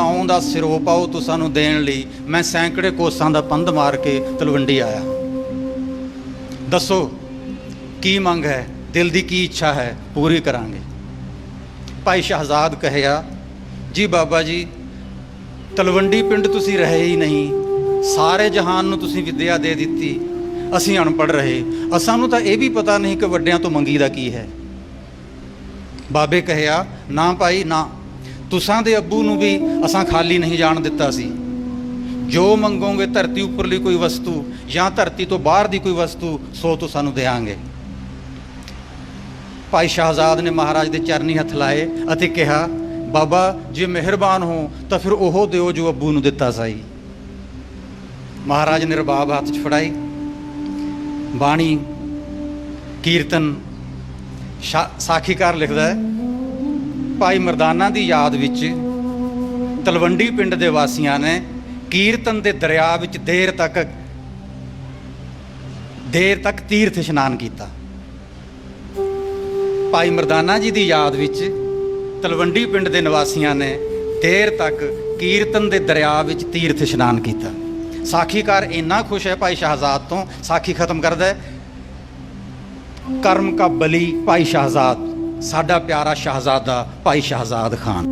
ਨਾਉ ਦਾ ਸਿਰੋ ਪਾਓ ਤੁਸਾਂ ਨੂੰ ਦੇਣ ਲਈ। ਮੈਂ ਸੈਂਕੜੇ ਕੋਸਾਂ ਦਾ ਪੰਧ ਮਾਰ ਕੇ ਤਲਵੰਡੀ ਆਇਆ। ਦੱਸੋ, ਕੀ ਮੰਗ ਹੈ? ਦਿਲ ਦੀ ਕੀ ਇੱਛਾ ਹੈ? ਪੂਰੀ ਕਰਾਂਗੇ। ਭਾਈ ਸ਼ਹਜ਼ਾਦ ਕਹਿਆ, ਜੀ ਬਾਬਾ ਜੀ, ਤਲਵੰਡੀ ਪਿੰਡ ਤੁਸੀਂ ਰਹੇ ਹੀ ਨਹੀਂ। ਸਾਰੇ ਜਹਾਨ ਨੂੰ ਤੁਸੀਂ ਵਿਦਿਆ ਦੇ ਦਿੱਤੀ। ਅਸੀਂ ਅਨਪੜ੍ਹ ਰਹੇ। ਅਸਾਂ ਨੂੰ ਤਾਂ ਇਹ ਵੀ ਪਤਾ ਨਹੀਂ ਕਿ ਵੱਡਿਆਂ ਤੋਂ ਮੰਗੀ ਦਾ ਕੀ ਹੈ। ਬਾਬੇ ਕਹਿਆ, ਨਾ ਭਾਈ, ਨਾ ਤੁਸਾਂ ਦੇ ਅੱਬੂ ਨੂੰ ਵੀ ਅਸਾਂ ਖਾਲੀ ਨਹੀਂ ਜਾਣ ਦਿੱਤਾ ਸੀ। ਜੋ ਮੰਗੋਗੇ ਧਰਤੀ ਉੱਪਰਲੀ ਕੋਈ ਵਸਤੂ ਜਾਂ ਧਰਤੀ ਤੋਂ ਬਾਹਰ ਦੀ ਕੋਈ ਵਸਤੂ, ਸੋ ਤੋਂ ਸਾਨੂੰ ਦੇਾਂਗੇ ਭਾਈ ਸ਼ਾਹਜ਼ਾਦ ਨੇ ਮਹਾਰਾਜ ਦੇ ਚਰਨੀ ਹੱਥ ਲਾਏ ਅਤੇ ਕਿਹਾ, ਬਾਬਾ, ਜੇ ਮਿਹਰਬਾਨ ਹੋ, ਤਾਂ ਫਿਰ ਉਹ ਦਿਓ ਜੋ ਅੱਬੂ ਨੂੰ ਦਿੱਤਾ ਸਾਈ। ਮਹਾਰਾਜ ਨੇ ਰਬਾਬ ਹੱਥ 'ਚ ਫੜਾਈ। ਬਾਣੀ, ਕੀਰਤਨ, ਸ਼ਾ- ਸਾਖੀਕਾਰ ਲਿਖਦਾ ਹੈ ਭਾਈ ਮਰਦਾਨਾ ਦੀ ਯਾਦ ਵਿੱਚ ਤਲਵੰਡੀ ਪਿੰਡ ਦੇ ਵਾਸੀਆਂ ਨੇ ਕੀਰਤਨ ਦੇ ਦਰਿਆ ਵਿੱਚ ਦੇਰ ਤੱਕ ਦੇਰ ਤੱਕ ਤੀਰਥ ਇਸ਼ਨਾਨ ਕੀਤਾ। ਭਾਈ ਮਰਦਾਨਾ ਜੀ ਦੀ ਯਾਦ ਵਿੱਚ ਤਲਵੰਡੀ ਪਿੰਡ ਦੇ ਨਿਵਾਸੀਆਂ ਨੇ ਦੇਰ ਤੱਕ ਕੀਰਤਨ ਦੇ ਦਰਿਆ ਵਿੱਚ ਤੀਰਥ ਇਸ਼ਨਾਨ ਕੀਤਾ। ਸਾਖੀਕਾਰ ਇੰਨਾ ਖੁਸ਼ ਹੈ ਭਾਈ ਸ਼ahzaਦ ਤੋਂ, ਸਾਖੀ ਖਤਮ ਕਰਦਾ ਕਰਮ ਕਾ ਬਲੀ ਭਾਈ ਸ਼ahzaਦ ਸਾਡਾ ਪਿਆਰਾ ਸ਼ahzaਦਾ ਭਾਈ ਸ਼ahzaਦ ਖਾਨ।